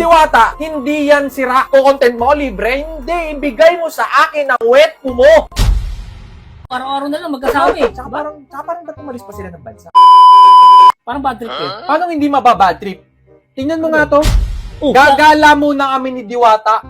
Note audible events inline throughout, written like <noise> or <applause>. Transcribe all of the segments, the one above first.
Diwata, hindi yan sira o content mo, libre. Hindi, ibigay mo sa akin ang wet po mo. Araw-araw na lang magkasama eh. Tsaka parang, tsaka parang ba't umalis pa sila ng bansa? Parang bad trip eh. Paano hindi mababad trip? Tingnan mo nga to. Oh, Gagala muna kami ni Diwata.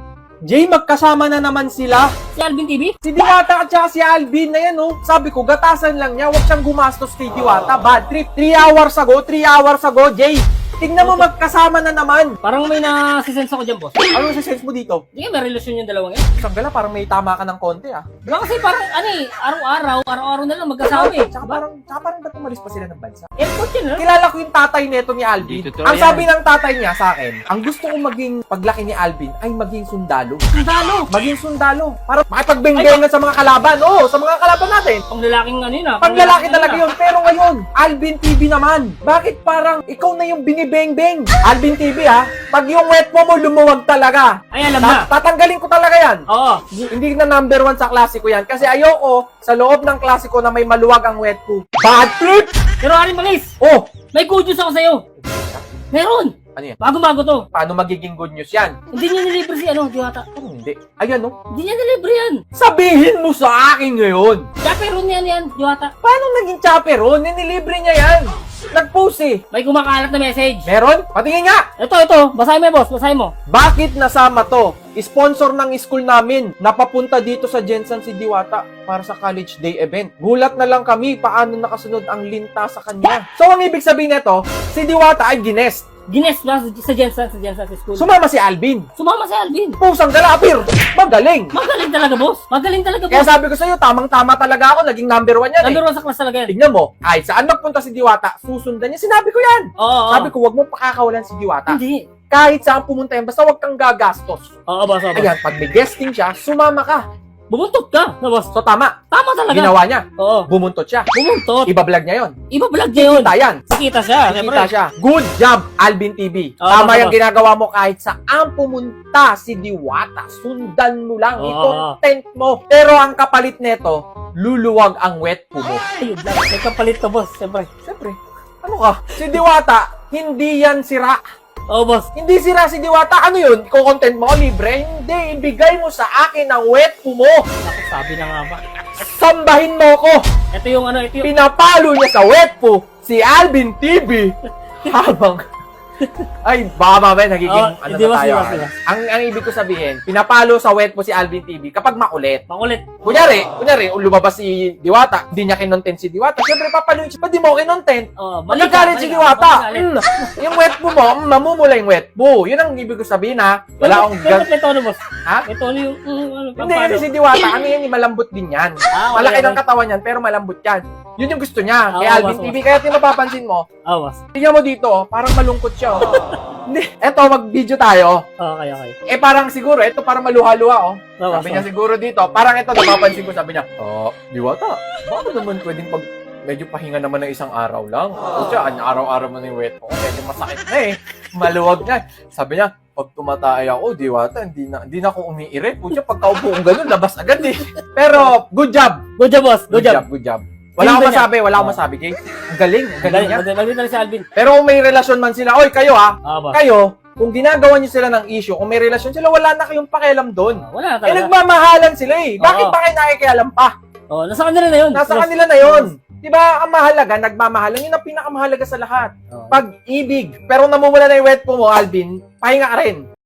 Jay, magkasama na naman sila. si Alvin TV? Si Diwata at saka si Alvin na yan, oh. Sabi ko, gatasan lang niya. Huwag siyang gumastos kay Diwata. Bad trip. 3 hours ago, 3 hours ago, Jay. Tingnan mo, magkasama na naman. Parang may nasisense ako dyan, boss. Ano sa sense mo dito? Hindi may relasyon yung dalawang yan. Isang gala, parang may tama ka ng konti, ah. Diba kasi parang ano eh, araw-araw, araw-araw na lang magkasama eh. Tsaka parang, tsaka parang ba't umalis pa sila ng bansa? Airport yun, ano? Kilala ko yung tatay neto ni Alvin. Ang yan. sabi ng tatay niya sa akin, ang gusto kong maging paglaki ni Alvin ay maging sundalo. Sundalo! Maging sundalo. Para makipagbengengan sa mga kalaban. Oo, sa mga kalaban natin. Pang lalaking ano yun ah. Pag lalaki talaga yun. Pero ngayon, Alvin TV naman. Bakit parang ikaw na yung binibeng-beng? Alvin TV ha, pag yung wet mo mo lumuwag talaga. Ay, alam na. Ta- tatanggalin ko talaga yan. Oo. Hindi na number one sa klasiko yan. Kasi ayoko sa loob ng klasiko na may maluwag ang wet po. Bad trip! Pero Arin Malis, Oh! may good news ako sa'yo. Meron. Ano yan? Bago-bago to. Paano magiging good news yan? Hindi niya nilibre si ano, Diwata. Ano hindi? Ayan no? Hindi niya nilibre yan. Sabihin mo sa akin ngayon. Chaperon yan yan, Diwata. Paano naging chaperon? Ninilibre niya yan. Nag-post eh. May kumakalat na message. Meron? Patingin nga! Ito, ito. Basahin mo, boss. Basahin mo. Bakit nasama to? Sponsor ng school namin. Napapunta dito sa Jensen si Diwata para sa college day event. Gulat na lang kami paano nakasunod ang linta sa kanya. So ang ibig sabihin nito, si Diwata ay ginest. Gines ba sa Jensen, sa Jensen sa school? Sumama si Alvin. Sumama si Alvin. Pusang galapir. Magaling. Magaling talaga, boss. Magaling talaga, Kaya boss. sabi ko sa'yo, tamang-tama talaga ako. Naging number one yan eh. Number one sa class talaga yan. Tignan mo, ay saan magpunta si Diwata, susundan niya. Sinabi ko yan. Oo, oo. Sabi ko, wag mo pakakawalan si Diwata. Hindi. Kahit saan pumunta yan, basta wag kang gagastos. Oo, boss, oo, boss. Ayan, pag may guesting siya, sumama ka. Bumuntot ka, na boss. So tama, Tama talaga. ginawa niya. Oo. Bumuntot siya. Bumuntot. Iba-vlog niya yon. Iba vlog niya yun. Kita yan. Nakita siya, siyempre. Kita siya. Good job, Alvin TV. Oo, Tama tama. yung ginagawa mo kahit saan pumunta si Diwata. Sundan mo lang, Oo. i-content mo. Pero ang kapalit neto, luluwag ang wet po mo. Lang. May kapalit ka, boss. Siyempre. Siyempre, ano ka? Si Diwata, hindi yan sira. Oo, boss. Hindi sira si Diwata. Ano yun? Iko-content mo, libre? Hindi. Ibigay mo sa akin ang wet po mo. Naku, sabi na nga ba. Sambahin mo ko. Ito yung ano, ito yung... Pinapalo niya sa wet po si Alvin TV. <laughs> Habang... <laughs> Ay, baka mamaya nagiging Oh, ano na tayo. sila, ah. sila? Ang, ang ibig ko sabihin, pinapalo sa wet po si Alvin TV kapag makulit. Makulit. Kunyari, kunyari, lumabas si Diwata, hindi niya kinontent si Diwata. Siyempre, papaluin siya. Ba't di mo kinontent? Ka, Magagalit si Diwata. Mm, yung wet po mo, mm, mamumula yung wet po. Yun ang ibig ko sabihin ha. Wala akong Pero may tono, boss. Ha? May tono yung... mm, ano, Hindi, kasi si Diwata, ano yan, malambot din yan. Ah, Malaki ng katawan yan, pero malambot yan. Yun yung gusto niya. Ah, Kay oo, Alvin TV, kaya tinapapansin mo, Oo, boss. tingnan mo dito, oh, parang malungkot siya. Oh. Hindi, eto, mag-video tayo. Okay, okay. Eh, parang siguro, eto parang maluha-luha, oh. Boss. Sabi niya siguro dito, parang ito, napapansin ko, sabi niya, Oh, Diwata, bakit naman pwedeng pag medyo pahinga naman ng isang araw lang? Siya, an- araw-araw mo na yung wet mo, medyo masakit na eh. Maluwag na. Sabi niya, pag tumatay ako, Diwata, hindi na, hindi na ako umiire. Pucha, pagkaupo kong ganun, labas agad eh. Pero, good job. Good job, boss. Good, job. good job. Wala akong masabi, wala akong masabi, Jay. Ang galing, ang galing niya. Magaling talaga si Alvin. Pero kung may relasyon man sila, oy, kayo ha, Oo, boss. kayo, kung ginagawa niyo sila ng issue, kung may relasyon sila, wala na kayong pakialam doon. Ah, Wala na Eh, talaga. nagmamahalan sila eh. Bakit Oo. pa kayo nakikialam pa? Oo, nasa kanila na yun. Nasa kanila na yon. Di ba, ang mahalaga, nagmamahalan, yun ang pinakamahalaga sa lahat. Oo. Pag-ibig. Pero namumula na yung wet po mo, Alvin, pahinga ka rin.